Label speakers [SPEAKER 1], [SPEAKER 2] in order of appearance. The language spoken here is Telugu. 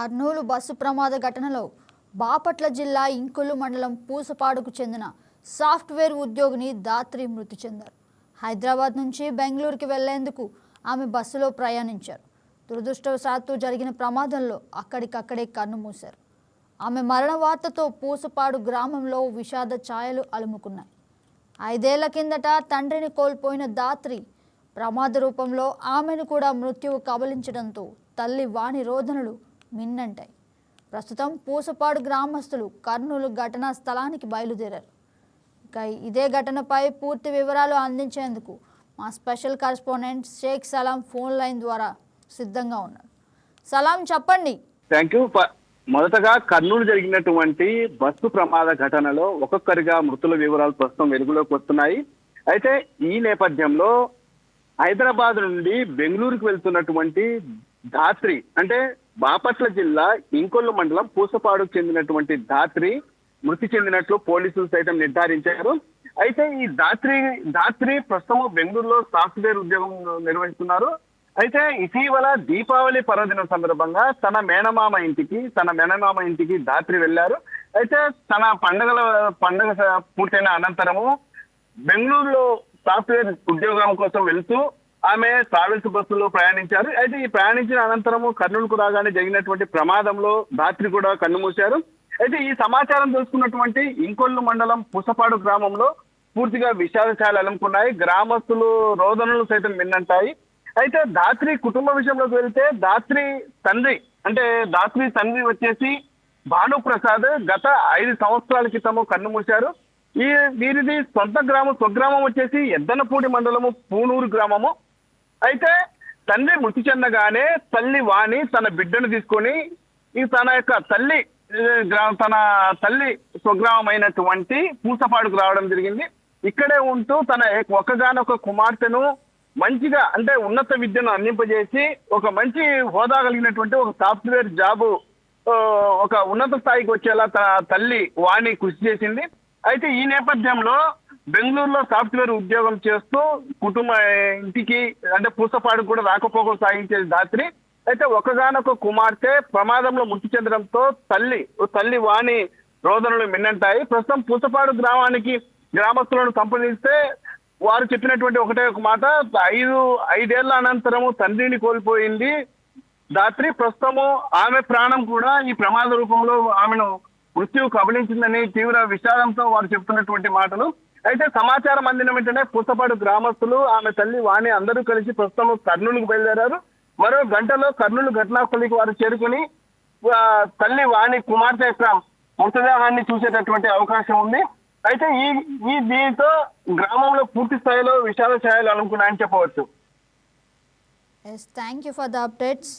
[SPEAKER 1] కర్నూలు బస్సు ప్రమాద ఘటనలో బాపట్ల జిల్లా ఇంకులు మండలం పూసపాడుకు చెందిన సాఫ్ట్వేర్ ఉద్యోగిని దాత్రి మృతి చెందారు. హైదరాబాద్ నుంచి బెంగళూరుకి వెళ్ళేందుకు ఆమె బస్సులో ప్రయాణించారు. దురదృష్టవశాత్తు జరిగిన ప్రమాదంలో అక్కడికక్కడే కన్నుమూశారు ఆమె మరణ వార్తతో పూసపాడు గ్రామంలో విషాద ఛాయలు అలుముకున్నాయి. ఐదేళ్ళ కిందట తండ్రిని కోల్పోయిన దాత్రి ప్రమాద రూపంలో ఆమెను కూడా మృత్యువు కబలించడంతో తల్లి వాణి రోదనలు మిన్నంటాయి. ప్రస్తుతం పూసపాడు గ్రామస్తులు కర్నూలు ఘటనా స్థలానికి బయలుదేరారు. ఇక ఇదే ఘటనపై పూర్తి వివరాలు అందించేందుకు మా special correspondent Sheikh Salam phone line ద్వారా సిద్ధంగా ఉన్నారు సలాం చెప్పండి.
[SPEAKER 2] Thank you. మొదటగా కర్నూలు జరిగినటువంటి బస్సు ప్రమాద ఘటనలో ఒక్కొక్కరిగా మృతుల వివరాలు ప్రస్తుతం వెలుగులోకి వస్తున్నాయి. అయితే ఈ నేపథ్యంలో హైదరాబాద్ నుండి బెంగళూరుకు వెళ్తున్నటువంటి ధాత్రి అంటే బాపట్ల జిల్లా ఇంకొల్లు మండలం పూసపాడుకు చెందినటువంటి ధాత్రి మృతి చెందినట్లు పోలీసులు సైతం నిర్ధారించారు. అయితే ఈ ధాత్రి ధాత్రి ప్రస్తుతం బెంగళూరులో సాఫ్ట్వేర్ ఉద్యోగం నిర్వహిస్తున్నారు. అయితే ఇటీవల దీపావళి పర్వదినం సందర్భంగా తన మేనమామ ఇంటికి తన మేనమామ ఇంటికి దాత్రి వెళ్ళారు. అయితే తన పండగల పండగ పూర్తయిన అనంతరము బెంగళూరులో సాఫ్ట్వేర్ ఉద్యోగం కోసం వెళ్తూ ఆమె ట్రావెల్స్ బస్సులో ప్రయాణించారు. అయితే ఈ ప్రయాణించిన అనంతరము కర్నూలుకు రాగానే జరిగినటువంటి ప్రమాదంలో రాత్రి కూడా కన్నుమూశారు అయితే ఈ సమాచారం తెలుసుకున్నటువంటి ఇంకొల్లు మండలం పుసపాడు గ్రామంలో పూర్తిగా విషాదశాలు అలుముకున్నాయి గ్రామస్తులు రోదనలు సైతం మిన్నంటాయి. అయితే దాత్రి కుటుంబ విషయంలోకి వెళ్తే దాత్రి తండ్రి అంటే దాత్రి తండ్రి వచ్చేసి భానుప్రసాద్ గత ఐదు సంవత్సరాల క్రితము కన్నుమూశారు ఈ వీరిది సొంత గ్రామం స్వగ్రామం వచ్చేసి ఎద్దనపూడి మండలము పూనూరు గ్రామము. అయితే తండ్రి మృతి చెందగానే తల్లి వాణి తన బిడ్డను తీసుకొని ఈ తన యొక్క తల్లి గ్రా- తన తల్లి స్వగ్రామం అయినటువంటి పూసపాడుకు రావడం జరిగింది. ఇక్కడే ఉంటూ తన ఏక- ఒక్కగానొక కుమార్తెను మంచిగా అంటే ఉన్నత విద్యను అందింపజేసి ఒక మంచి హోదా కలిగినటువంటి ఒక సాఫ్ట్వేర్ జాబు ఒక ఉన్నత స్థాయికి వచ్చేలా తన తల్లి వాణి కృషి చేసింది. అయితే ఈ నేపథ్యంలో బెంగళూరులో సాఫ్ట్వేర్ ఉద్యోగం చేస్తూ కుటుంబ ఇంటికి అంటే పూసపాడు కూడా రాకపోకలు సాగించేది దాత్రి. అయితే ఒకగానొక కుమార్తె ప్రమాదంలో మృతి చెందడంతో తల్లి తల్లి వాణి రోదనలు మిన్నంటాయి. ప్రస్తుతం పూసపాడు గ్రామానికి గ్రామస్తులను సంప్రదిస్తే వారు చెప్పినటువంటి ఒకటే ఒక మాట ఐదు ఐదేళ్ళ అనంతరము తండ్రిని కోల్పోయింది దాత్రి. ప్రస్తుతము ఆమె ప్రాణం కూడా ఈ ప్రమాద రూపంలో ఆమెను మృత్యువు కబలించిందని తీవ్ర విషాదంతో వారు చెప్తున్నటువంటి మాటలు. అయితే సమాచారం అందిన వెంటనే పూసపాడు గ్రామస్తులు ఆమె తల్లి వాణి అందరూ కలిసి ప్రస్తుతం కర్నూలుకు బయలుదేరారు. మరో గంటలో కర్నూలు ఘటనాస్థలికి వారు చేరుకుని తల్లి వాణి కుమార్తె యొక్క మృతదేహాన్ని చూసేటటువంటి అవకాశం ఉంది. అయితే ఈ ఈ దీంతో గ్రామంలో పూర్తి స్థాయిలో విషాద ఛాయలు అనుకున్నాయని చెప్పవచ్చు.
[SPEAKER 1] Thank you for the updates